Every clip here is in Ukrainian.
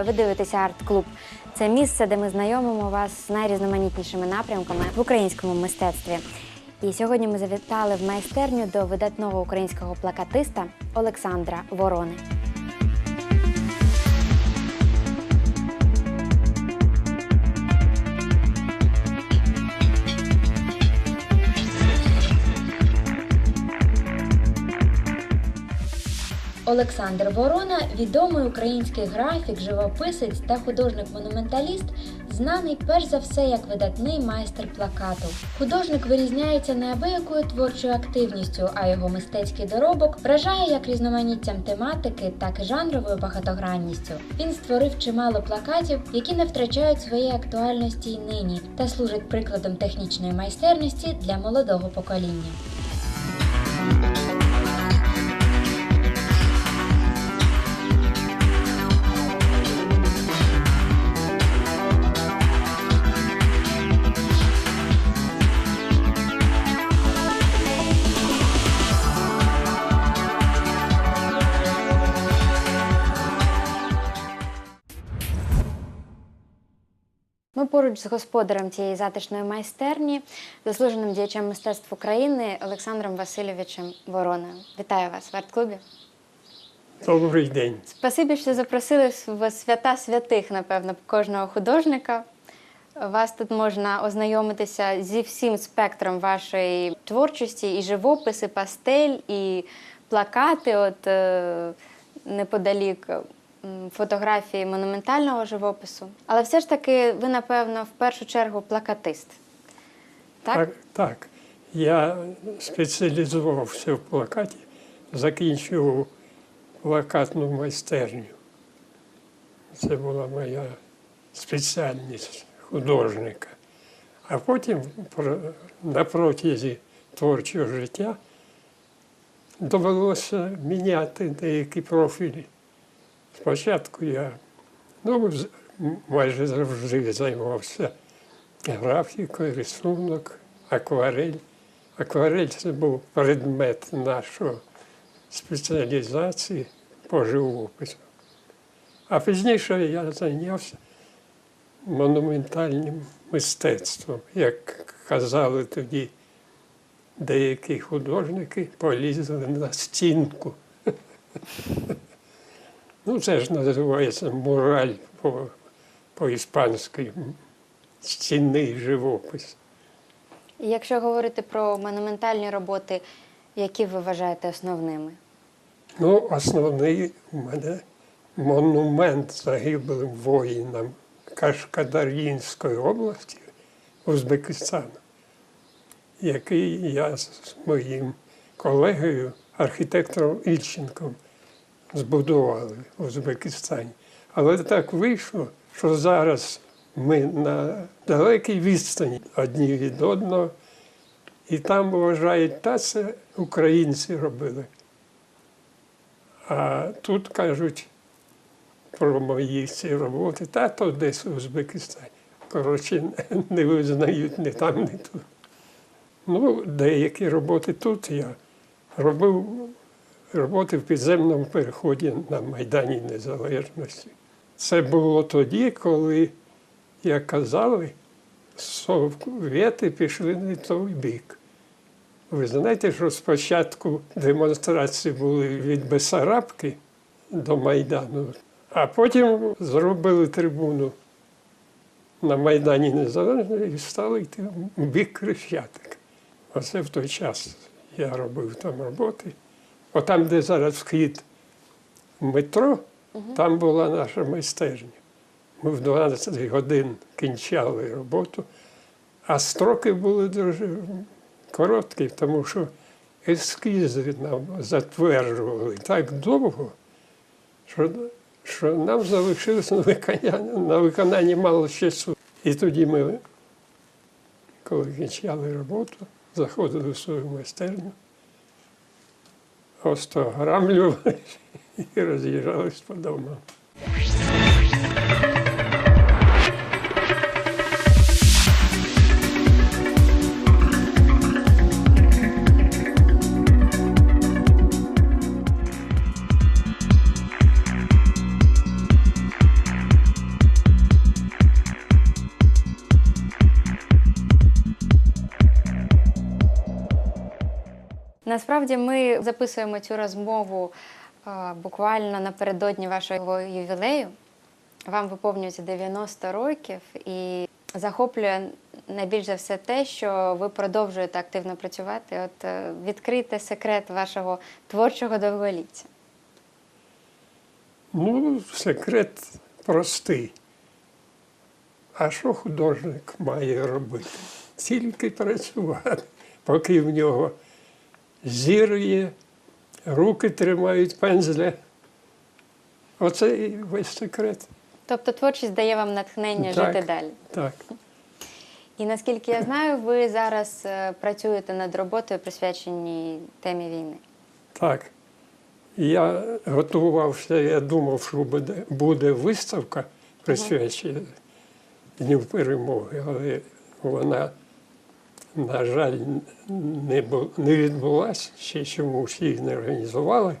Вітаю! Ви дивитеся арт-клуб. Це місце, де ми знайомимо вас з найрізноманітнішими напрямками в українському мистецтві. І сьогодні ми завітали в майстерню до видатного українського плакатиста Олександра Ворони. Олександр Ворона відомий український графік, живописець та художник-монументаліст, знаний перш за все як видатний майстер плакату. Художник вирізняється неабиякою творчою активністю, а його мистецький доробок вражає як різноманіттям тематики, так і жанровою багатогранністю. Він створив чимало плакатів, які не втрачають своєї актуальності й нині, та служать прикладом технічної майстерності для молодого покоління. Ми поруч з господарем цієї затишної майстерні, заслуженим діячем мистецтв України Олександром Васильовичем Вороною. Вітаю вас в арт-клубі. Добрий день. Спасибі, що запросили в свята святих, напевно, кожного художника. Вас тут можна ознайомитися зі всім спектром вашої творчості, і живописи, пастель, і плакати. От е, неподалік фотографії монументального живопису. Але все ж таки, ви, напевно, в першу чергу плакатист. Так? Так, так. Я спеціалізувався в плакаті, закінчив плакатну майстерню. Це була моя спеціальність художника. А потім на протязі творчого життя довелося міняти деякі профілі. Спочатку я ну, майже завжди займався графікою, рисунок, акварель. Акварель це був предмет нашої спеціалізації по живопису. А пізніше я зайнявся монументальним мистецтвом. Як казали тоді деякі художники, полізли на стінку. Ну, це ж називається мураль по, по-іспанськи, стінний живопис. Якщо говорити про монументальні роботи, які ви вважаєте основними? Ну, основний у мене монумент загиблим воїнам Кашкадар'їнської області Узбекистану, який я з моїм колегою, архітектором Ільченком, збудували в Узбекистані. Але так вийшло, що зараз ми на далекій відстані одні від одного, і там вважають, та це українці робили. А тут кажуть про мої ці роботи, та то десь у Узбекистані. Коротше, не визнають ні там, ні тут. Ну, деякі роботи тут я робив роботи в підземному переході на Майдані Незалежності. Це було тоді, коли, як казали, совєти пішли не той бік. Ви знаєте, що спочатку демонстрації були від Бесарабки до Майдану, а потім зробили трибуну на Майдані Незалежності і стали йти в бік Крещатик. Оце в той час я робив там роботи. Отам, де зараз вхід в метро, там була наша майстерня. Ми в 12 годин кінчали роботу, а строки були дуже короткі, тому що ескізи нам затверджували так довго, що, що нам залишилось на виконання, на виконання мало часу. І тоді ми, коли кінчали роботу, заходили в свою майстерню, остограмлювали і роз'їжджались по домам. Насправді ми записуємо цю розмову е, буквально напередодні вашого ювілею. Вам виповнюється 90 років і захоплює найбільш за все те, що ви продовжуєте активно працювати. От е, відкрийте секрет вашого творчого довголіття. Ну, секрет простий. А що художник має робити? Тільки працювати, поки в нього зір є, руки тримають пензля. Оце і весь секрет. Тобто творчість дає вам натхнення Так. жити далі. Так. І наскільки я знаю, ви зараз е, працюєте над роботою, присвяченій темі війни. Так. Я готувався, я думав, що буде, буде виставка присвячена Дню перемоги, але вона, на жаль, не, не відбулася, ще чомусь її не організували.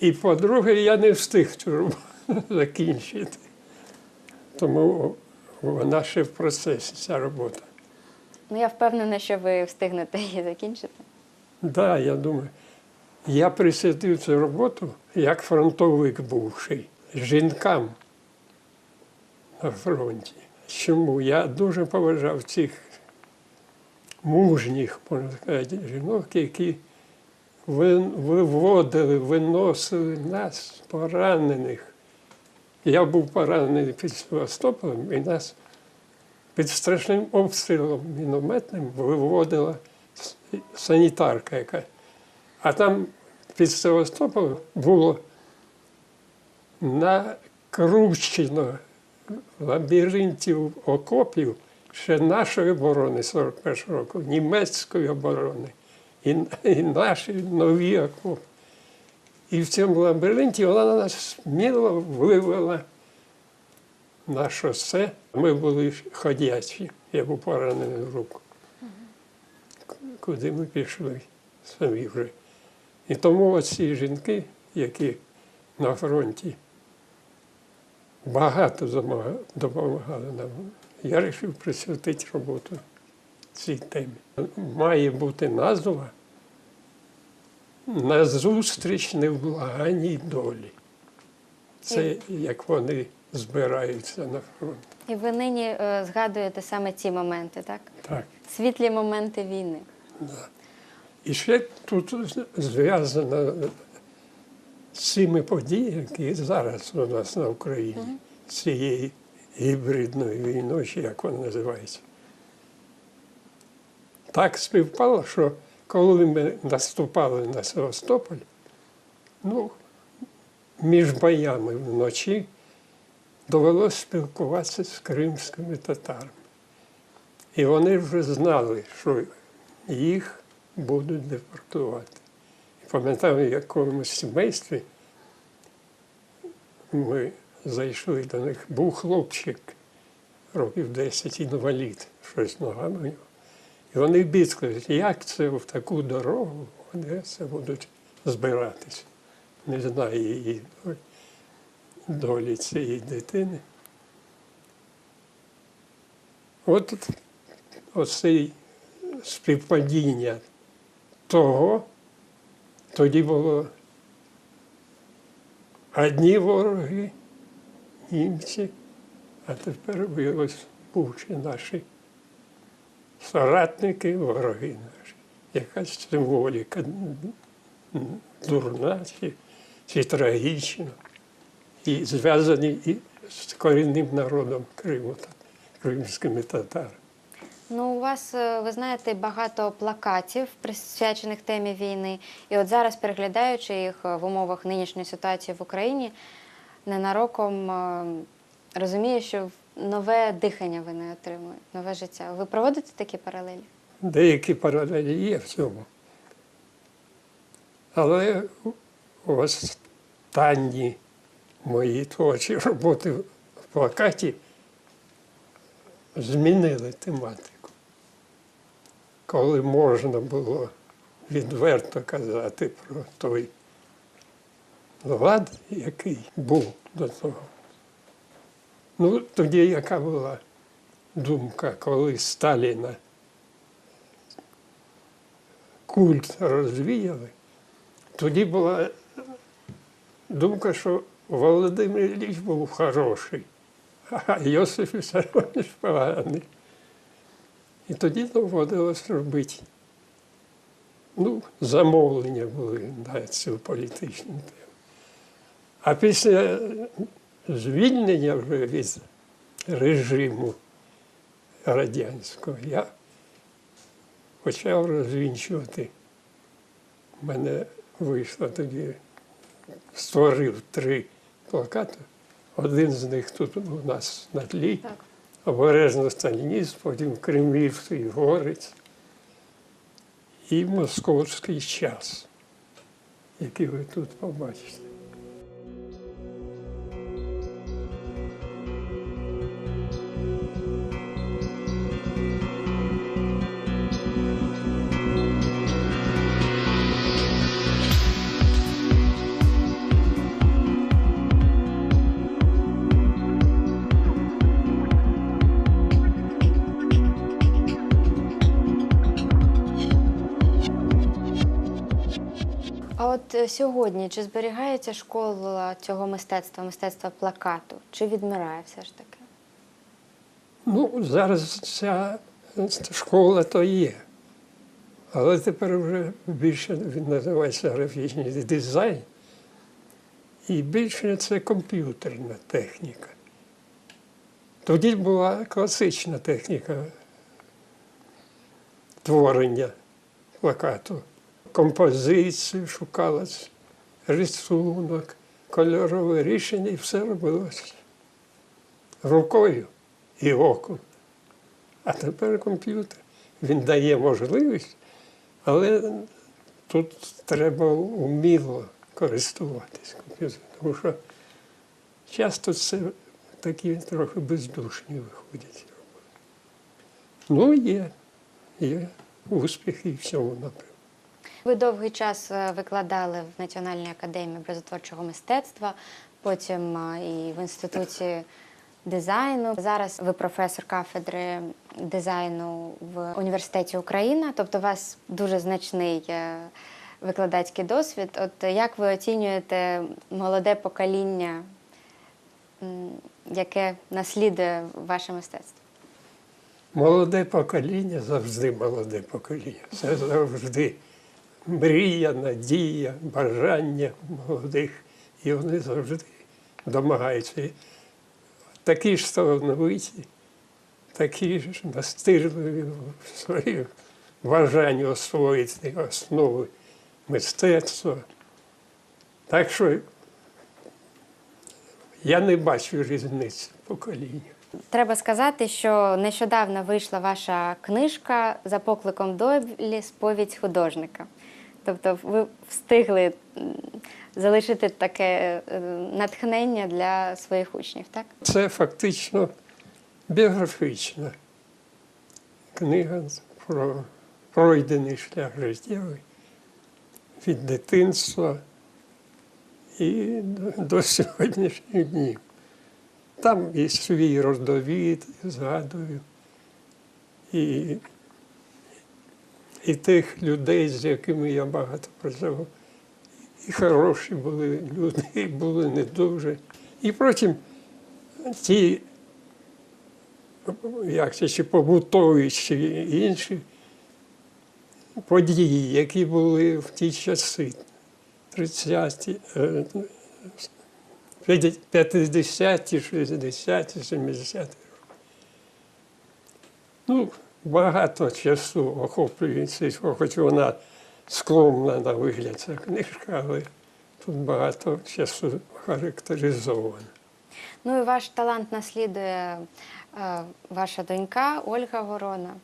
І по-друге, я не встиг цю роботу закінчити. Тому вона ще в процесі, ця робота. Ну, я впевнена, що ви встигнете її закінчити. Да, я думаю. Я присвятив цю роботу як фронтовик бувший жінкам на фронті. Чому? Я дуже поважав цих мужніх, можна сказати, жінок, які виводили, виносили нас, поранених. Я був поранений під Севастополем, і нас під страшним обстрілом мінометним виводила санітарка яка. А там під Севастополем було накручено лабіринтів окопів ще нашої оборони 41-го року, німецької оборони і, і наші нові окопи. І в цьому лабіринті вона нас сміло вивела на шосе. Ми були ходячі, я був поранений в руку. Куди ми пішли самі вже. І тому оці жінки, які на фронті багато допомагали нам, я вирішив присвятити роботу цій темі. Має бути назва назустріч невблаганній долі. Це як вони збираються на фронт. І ви нині е, згадуєте саме ці моменти, так? Так. Світлі моменти війни. Да. І ще тут зв'язано з цими подіями, які зараз у нас на Україні, з цією гібридною війною, чи як вона називається. Так співпало, що коли ми наступали на Севастополь, ну, між боями вночі довелося спілкуватися з кримськими татарами. І вони вже знали, що їх будуть депортувати. І пам'ятаю, в якомусь сімействі ми зайшли до них. Був хлопчик років 10 інвалід, щось ногами. І вони бідкають, як це в таку дорогу вони це будуть збиратись. Не знаю її долі- долі цієї дитини. От оце співпадіння того, тоді було одні вороги, німці, а тепер виявилось бувші наші соратники, вороги наші. Якась символіка дурна чи, чи трагічна. І зв'язані і з корінним народом Криму, та- кримськими татарами. Ну, у вас, е, ви знаєте, багато плакатів, присвячених темі війни. І от зараз, переглядаючи їх е, в умовах нинішньої ситуації в Україні, ненароком е, розумію, що нове дихання ви не отримуєте, нове життя. Ви проводите такі паралелі? Деякі паралелі є в цьому. Але останні мої творчі роботи в плакаті змінили тематику. Коли можна було відверто казати про той лад, який був до того. Ну, тоді яка була думка, коли Сталіна культ розвіяли, тоді була думка, що Володимир Ілліч був хороший, а Йосиф Вісарович поганий. І тоді доводилось робити. Ну, замовлення були на цю політичну тему. А після звільнення вже від режиму радянського я почав розвінчувати. У мене вийшло тоді, створив три плакати. Один з них тут у нас на тлі. Так. Обережно сталініст, потім Кремлівський горець і московський час, який ви тут побачите. От е, сьогодні чи зберігається школа цього мистецтва, мистецтва плакату? Чи відмирає все ж таки? Ну, зараз ця школа то є. Але тепер вже більше він називається графічний дизайн. І більше це комп'ютерна техніка. Тоді була класична техніка творення плакату. Композицію шукалась, рисунок, кольорове рішення, і все робилось рукою і оком. А тепер комп'ютер. Він дає можливість, але тут треба вміло користуватись комп'ютером. Тому що часто це такі трохи бездушні виходять. Ну, є, є успіхи в цьому напрямку. Ви довгий час е, викладали в Національній академії образотворчого мистецтва, потім е, і в інституті дизайну. Зараз ви професор кафедри дизайну в університеті Україна, тобто у вас дуже значний е, викладацький досвід. От як ви оцінюєте молоде покоління, яке наслідує ваше мистецтво? Молоде покоління завжди молоде покоління. Це завжди мрія, надія, бажання молодих. І вони завжди домагаються. Такі ж талановиті, такі ж настирливі в своїм бажанні освоїти основи мистецтва. Так що я не бачу різниці покоління. Треба сказати, що нещодавно вийшла ваша книжка за покликом долі сповідь художника. Тобто ви встигли залишити таке е, натхнення для своїх учнів, так? Це фактично біографічна книга про пройдений шлях життєвий від дитинства і до- сьогоднішніх днів. Там і свій родовід згадую, і, і тих людей, з якими я багато працював. І хороші були люди, і були не дуже. І потім ті, як це, чи побутові, чи інші події, які були в ті часи, 30-ті, е, 50-ті, 60-ті, 70-ті роки. Ну, багато часу охоплюється, хоч вона скромна на вигляд ця книжка, але тут багато часу характеризовано. Ну і ваш талант наслідує е, ваша донька Ольга Ворона.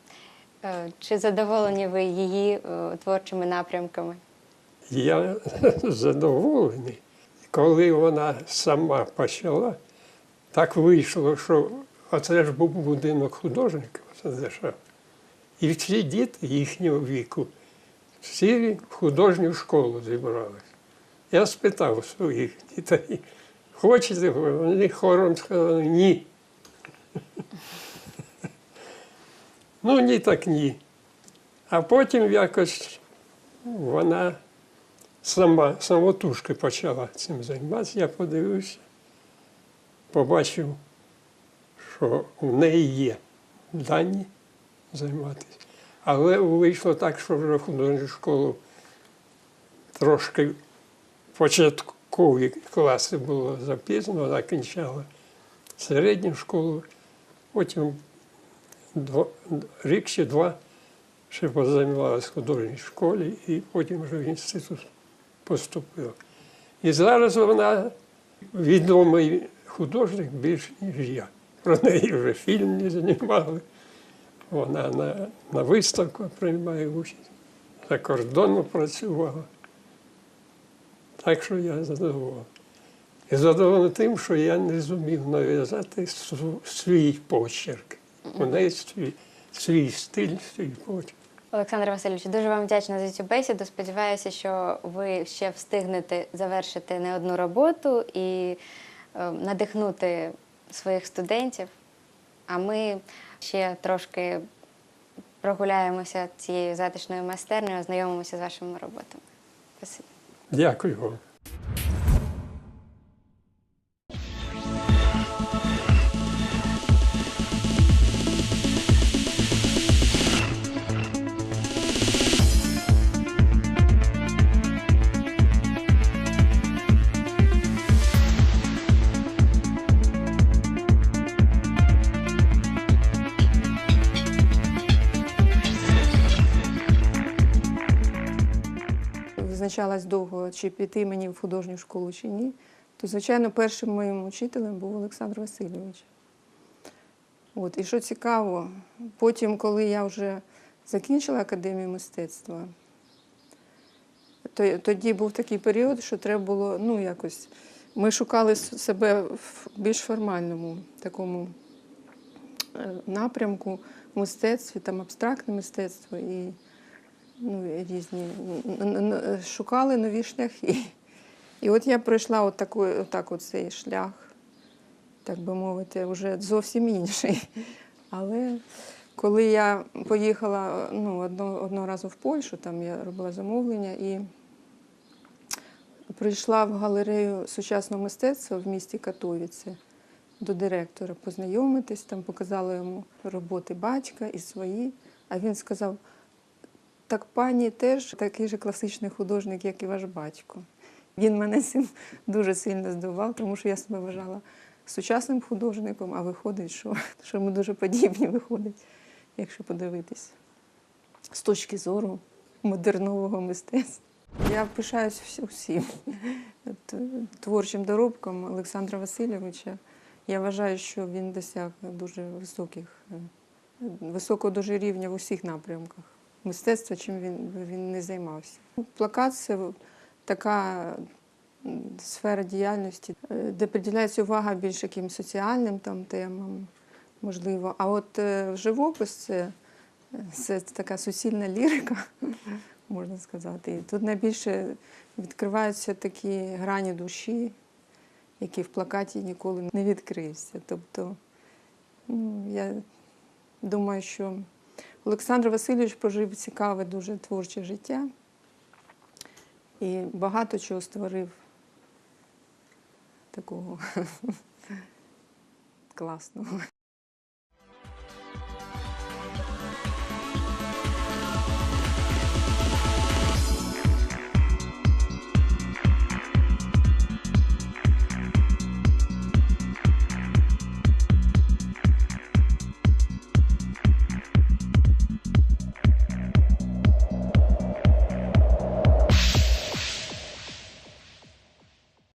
Е, чи задоволені ви її е, творчими напрямками? Я задоволений. Коли вона сама почала, так вийшло, що оце ж був будинок художників, це дешево. І всі діти їхнього віку, всі в художню школу зібрались. Я спитав своїх дітей, хочете? Вони хором сказали ні. Ну, ні, так ні. А потім якось вона сама самотужки почала цим займатися. Я подивився, побачив, що у неї є дані займатися. Але вийшло так, що вже художню школу трошки початкові класи було запізно, вона кінчала середню школу, потім дво- рік чи два ще позаймалася в художній школі і потім вже в інститут поступила. І зараз вона відомий художник більше, ніж я. Про неї вже фільм не знімали. Вона на, на виставках приймає участь, за кордоном працювала. Так що я задоволений. І задоволений тим, що я не зумів нав'язати свій почерк. У неї свій, свій стиль, свій почерк. Олександр Васильович, дуже вам вдячна за цю бесіду. Сподіваюся, що ви ще встигнете завершити не одну роботу і е, надихнути своїх студентів. А ми ще трошки прогуляємося цією затишною майстернею, ознайомимося з вашими роботами. Спасибі. Дякую визначалась довго, чи піти мені в художню школу, чи ні, то, звичайно, першим моїм учителем був Олександр Васильович. От. І що цікаво, потім, коли я вже закінчила академію мистецтва, то, тоді був такий період, що треба було, ну, якось. Ми шукали себе в більш формальному такому е, напрямку в мистецтві, там абстрактне мистецтво і ну, різні шукали нові шляхи. І от я пройшла от такий, отак от цей шлях, так би мовити, вже зовсім інший. Але коли я поїхала ну, одного, одного разу в Польщу, там я робила замовлення і прийшла в галерею сучасного мистецтва в місті Катовіце до директора познайомитись, там показала йому роботи батька і свої. А він сказав: так пані теж такий же класичний художник, як і ваш батько. Він мене цим дуже сильно здивував, тому що я себе вважала сучасним художником, а виходить, що, що ми дуже подібні виходить, якщо подивитись з точки зору модернового мистецтва. Я пишаюсь всі- всім творчим доробком Олександра Васильовича. Я вважаю, що він досяг дуже високих, е, високого дуже рівня в усіх напрямках мистецтва, чим він, він не займався. Плакат це така сфера діяльності, е, де приділяється увага більш якимсь соціальним там темам, можливо. А от е, живопис це, це така суцільна лірика, можна сказати. І тут найбільше відкриваються такі грані душі, які в плакаті ніколи не відкрився. Тобто, ну, я думаю, що Олександр Васильович прожив цікаве, дуже творче життя і багато чого створив такого класного.